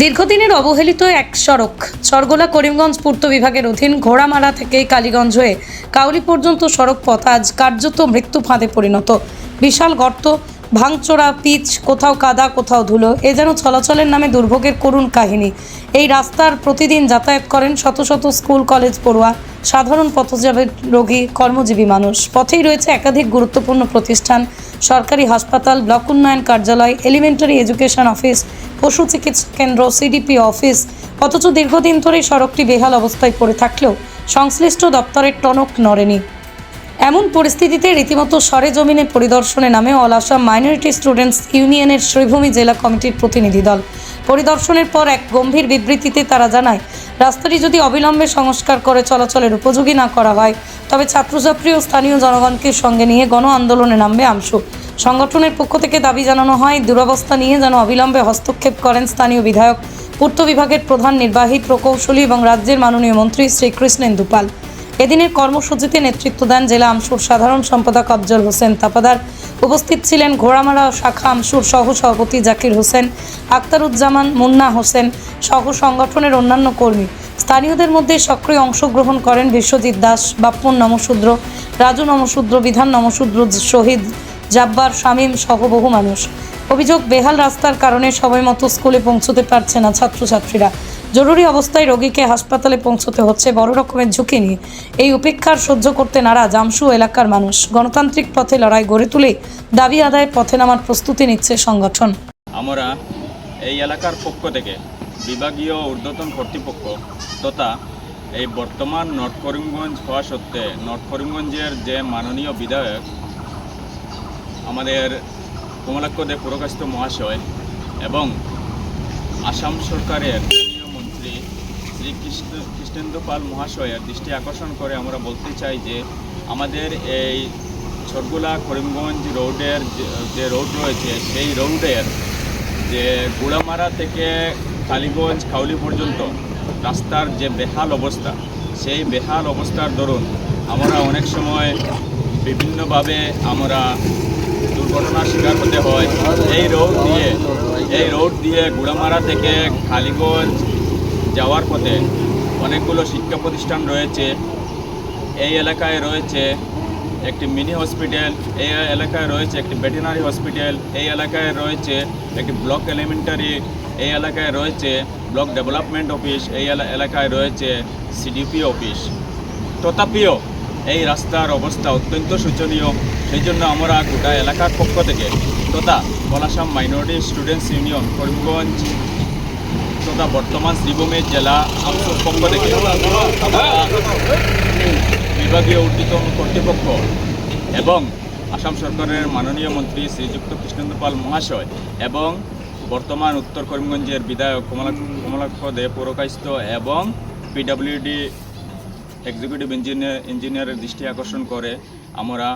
দীর্ঘদিনের অবহেলিত এক সড়ক, চরগোলা করিমগঞ্জ পূর্ত বিভাগের অধীন ঘোড়ামারা থেকে কালীগঞ্জ হয়ে কাউলি পর্যন্ত সড়ক পথ আজ কার্যত মৃত্যু ফাঁদে পরিণত। বিশাল গর্ত ভাঙচোরা, পিচ, কোথাও কাদা, কোথাও ধুলো, এ যেন চলাচলের নামে দুর্ভোগের করুণ কাহিনী। এই রাস্তার প্রতিদিন যাতায়াত করেন শত শত স্কুল, কলেজ পড়ুয়া, সাধারণ পথযাত্রী রোগী, কর্মজীবী মানুষ। পথেই রয়েছে একাধিক গুরুত্বপূর্ণ প্রতিষ্ঠান, সরকারি হাসপাতাল, ব্লক উন্নয়ন কার্যালয়, এলিমেন্টারি এডুকেশন অফিস, পশু চিকিৎসা কেন্দ্র, সিডিপি অফিস। অথচ দীর্ঘদিন ধরে সড়কটি বেহাল অবস্থায় পড়ে থাকলেও সংশ্লিষ্ট দপ্তরের টনক নড়েনি। এমন পরিস্থিতিতে রীতিমতো সরেজমিনে পরিদর্শনে নামে অল আসাম মাইনরিটি স্টুডেন্টস ইউনিয়নের শ্রীভূমি জেলা কমিটির প্রতিনিধি দল। পরিদর্শনের পর এক গম্ভীর বিবৃতিতে তারা জানায়, রাস্তাটি যদি অবিলম্বে সংস্কার করে চলাচলের উপযোগী না করা হয়, তবে ছাত্রছাত্রী ও স্থানীয় জনগণকে সঙ্গে নিয়ে গণ আন্দোলনে নামবে আমসু সংগঠনের পক্ষ থেকে দাবি জানানো হয়, দুরবস্থা নিয়ে যেন অবিলম্বে হস্তক্ষেপ করেন স্থানীয় বিধায়ক, পূর্ত বিভাগের প্রধান নির্বাহী প্রকৌশলী এবং রাজ্যের মাননীয় মন্ত্রী শ্রীকৃষ্ণেন্দু পাল। এদিনের কর্মসূচিতে নেতৃত্ব দেন জেলা আমসুর সাধারণ সম্পাদক আফজল হোসেন তাপাদার। উপস্থিত ছিলেন ঘোড়ামারা শাখা আমসুর সহ সভাপতি জাকির হোসেন, আক্তারুজ্জামান, মুন্না হোসেন সহ সংগঠনের অন্যান্য কর্মী। স্থানীয়দের মধ্যে সক্রিয় অংশগ্রহণ করেন বিশ্বজিৎ দাস, বাপ্পন নমশূদ্র রাজু নমশূদ্র বিধান নমশূদ্র শহীদ জাব্বার শামীম সহ বহু মানুষ। অভিযোগ বেহাল রাস্তার কারণে সময় মতো স্কুলে পৌঁছতে পারছে না ছাত্রছাত্রীরা। জরুরি অবস্থায় রোগীকে হাসপাতালে পৌঁছতে হচ্ছে, বড় রকমের ঝুঁকি নিয়ে। এই উপেক্ষার সহ্য করতে নারা আমসু এলাকার মানুষ। গণতান্ত্রিক পথে লড়াই গড়ে তুলে দাবি আদায় পথে নামার প্রস্তুতি নিচ্ছে সংগঠন। আমরা এই এলাকার পক্ষ থেকে বিভাগীয় ঊর্ধ্বতন কর্তৃপক্ষ তথা এই বর্তমান নর্থ করিমগঞ্জ হওয়া সত্ত্বে, নর্থ করিমগঞ্জের যে মাননীয় বিধায়ক, আমাদের কমলাক্ষ দেব মহাশয় এবং আসাম সরকারের মন্ত্রী শ্রী কৃষ্ণ পাল মহাশয়ের দৃষ্টি আকর্ষণ করে আমরা বলতে চাই যে আমাদের এই ছটগুলা করিমগঞ্জ রোডের যে রোড রয়েছে, সেই রোডের যে গুড়ামারা থেকে কালীগঞ্জ খাউলি পর্যন্ত রাস্তার যে বেহাল অবস্থা, সেই বেহাল অবস্থার দরুন আমরা অনেক সময় বিভিন্নভাবে আমরা দুর্ঘটনার শিকার হতে হয়। এই রোড দিয়ে, এই রোড দিয়ে গুড়ামারা থেকে কালীগঞ্জ যাওয়ার পথে অনেকগুলো শিক্ষা প্রতিষ্ঠান রয়েছে। এই এলাকায় রয়েছে একটি মিনি হসপিটাল, এই এলাকায় রয়েছে একটি ভেটেনারি হসপিটাল, এই এলাকায় রয়েছে একটি ব্লক এলিমেন্টারি, এই এলাকায় রয়েছে ব্লক ডেভেলপমেন্ট অফিস, এই এলা- এলাকায় রয়েছে সিডিপি অফিস। তথাপিও এই রাস্তার অবস্থা অত্যন্ত শোচনীয়। সেই জন্য আমরা গোটা এলাকার পক্ষ থেকে তথা পলাশাম মাইনরিটি স্টুডেন্টস ইউনিয়ন করিমগঞ্জ তথা বর্তমান শ্রীভূমির জেলা আমসুর পক্ষ থেকে বিভাগীয় ঊর্ধ্বতন কর্তৃপক্ষ এবং আসাম সরকারের মাননীয় মন্ত্রী শ্রীযুক্ত কৃষ্ণেন্দু পাল মহাশয় এবং বর্তমান উত্তর করিমগঞ্জের বিধায়ক কমলা কমলাক্ষ দে পৌরকাস্ত এবং পিডাব্লিউডি এক্সিকিউটিভ ইঞ্জিনিয়ার ইঞ্জিনিয়ারের দৃষ্টি আকর্ষণ করে আমরা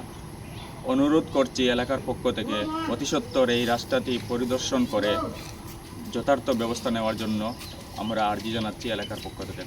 অনুরোধ করছি এলাকার পক্ষ থেকে অতিসত্বর এই রাস্তাটি পরিদর্শন করে যথার্থ ব্যবস্থা নেওয়ার জন্য আমরা আর্জি জানাচ্ছি এলাকার পক্ষ থেকে।